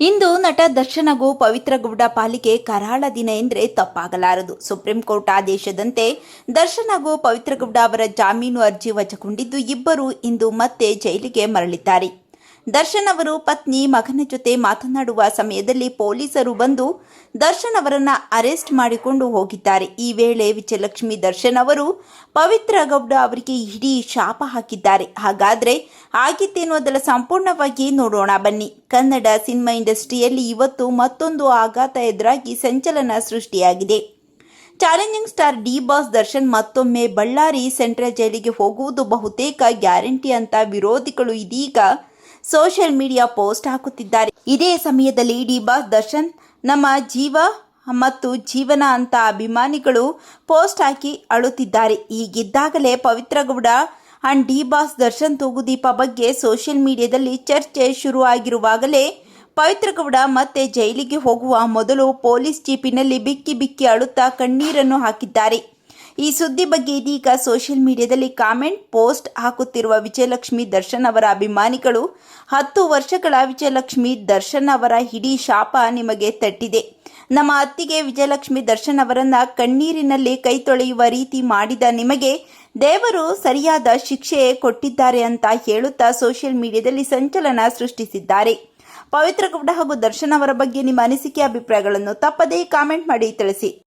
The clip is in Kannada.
ಇಂದು ನಟ ದರ್ಶನಗೂ ಹಾಗೂ ಪವಿತ್ರ ಗೌಡ ಪಾಲಿಕೆ ಕರಾಳ ದಿನ ಎಂದರೆ ತಪ್ಪಾಗಲಾರದು. ಸುಪ್ರೀಂ ಕೋರ್ಟ್ ಆದೇಶದಂತೆ ದರ್ಶನಗೂ ಹಾಗೂ ಪವಿತ್ರ ಗೌಡ ಅವರ ಜಾಮೀನು ಅರ್ಜಿ ವಜಗೊಂಡಿದ್ದು ಇಬ್ಬರು ಇಂದು ಮತ್ತೆ ಜೈಲಿಗೆ ಮರಳಿದ್ದಾರೆ. ದರ್ಶನ್ ಅವರು ಪತ್ನಿ, ಮಗನ ಜೊತೆ ಮಾತನಾಡುವ ಸಮಯದಲ್ಲಿ ಪೊಲೀಸರು ಬಂದು ದರ್ಶನ್ ಅವರನ್ನ ಅರೆಸ್ಟ್ ಮಾಡಿಕೊಂಡು ಹೋಗಿದ್ದಾರೆ. ಈ ವೇಳೆ ವಿಜಯಲಕ್ಷ್ಮಿ ದರ್ಶನ್ ಅವರು ಪವಿತ್ರ ಗೌಡ ಅವರಿಗೆ ಇಡೀ ಶಾಪ ಹಾಕಿದ್ದಾರೆ. ಹಾಗಾದ್ರೆ ಆಗಿತ್ತೇನು ಅದರ ಸಂಪೂರ್ಣವಾಗಿ ನೋಡೋಣ ಬನ್ನಿ. ಕನ್ನಡ ಸಿನಿಮಾ ಇಂಡಸ್ಟ್ರಿಯಲ್ಲಿ ಇವತ್ತು ಮತ್ತೊಂದು ಆಘಾತ ಎದುರಾಗಿ ಸಂಚಲನ ಸೃಷ್ಟಿಯಾಗಿದೆ. Challenging star D boss Darshan ಮತ್ತೊಮ್ಮೆ ಬಳ್ಳಾರಿ ಸೆಂಟ್ರಲ್ ಜೈಲಿಗೆ ಹೋಗುವುದು ಬಹುತೇಕ ಗ್ಯಾರಂಟಿ ಅಂತ ವಿರೋಧಿಗಳು ಇದೀಗ ಸೋಷಿಯಲ್ ಮೀಡಿಯಾ ಪೋಸ್ಟ್ ಹಾಕುತ್ತಿದ್ದಾರೆ. ಇದೇ ಸಮಯದಲ್ಲಿ ಡಿ ಬಾಸ್ ದರ್ಶನ್, ನಮ್ಮ ಜೀವ ಮತ್ತು ಜೀವನ ಅಂತ ಅಭಿಮಾನಿಗಳು ಪೋಸ್ಟ್ ಹಾಕಿ ಅಳುತ್ತಿದ್ದಾರೆ. ಹೀಗಿದ್ದಾಗಲೇ Pavithra Gowda and D boss Darshan Thoogudeepa ಬಗ್ಗೆ ಸೋಷಿಯಲ್ ಮೀಡಿಯಾದಲ್ಲಿ ಚರ್ಚೆ ಶುರುವಾಗಿರುವಾಗಲೇ ಪವಿತ್ರಗೌಡ ಮತ್ತೆ ಜೈಲಿಗೆ ಹೋಗುವ ಮೊದಲು ಪೊಲೀಸ್ ಜೀಪಿನಲ್ಲಿ ಬಿಕ್ಕಿ ಬಿಕ್ಕಿ ಅಳುತ್ತಾ ಕಣ್ಣೀರನ್ನು ಹಾಕಿದ್ದಾರೆ. ಈ ಸುದ್ದಿ ಬಗ್ಗೆ ಇದೀಗ ಸೋಷಿಯಲ್ ಮೀಡಿಯಾದಲ್ಲಿ ಕಾಮೆಂಟ್, ಪೋಸ್ಟ್ ಹಾಕುತ್ತಿರುವ ವಿಜಯಲಕ್ಷ್ಮಿ ದರ್ಶನ್ ಅವರ ಅಭಿಮಾನಿಗಳು, ಹತ್ತು ವರ್ಷಗಳ ವಿಜಯಲಕ್ಷ್ಮಿ ದರ್ಶನ್ ಅವರ ಇಡೀ ಶಾಪ ನಿಮಗೆ ತಟ್ಟಿದೆ. ನಮ್ಮ ಅತ್ತಿಗೆ ವಿಜಯಲಕ್ಷ್ಮಿ ದರ್ಶನ್ ಅವರನ್ನ ಕಣ್ಣೀರಿನಲ್ಲಿ ಕೈ ತೊಳೆಯುವ ರೀತಿ ಮಾಡಿದ ನಿಮಗೆ ದೇವರು ಸರಿಯಾದ ಶಿಕ್ಷೆ ಕೊಟ್ಟಿದ್ದಾರೆ ಅಂತ ಹೇಳುತ್ತಾ ಸೋಷಿಯಲ್ ಮೀಡಿಯಾದಲ್ಲಿ ಸಂಚಲನ ಸೃಷ್ಟಿಸಿದ್ದಾರೆ. ಪವಿತ್ರ ಗೌಡ ಹಾಗೂ ದರ್ಶನ್ ಅವರ ಬಗ್ಗೆ ನಿಮ್ಮ ಅನಿಸಿಕೆ, ಅಭಿಪ್ರಾಯಗಳನ್ನು ತಪ್ಪದೇ ಕಾಮೆಂಟ್ ಮಾಡಿ ತಿಳಿಸಿ.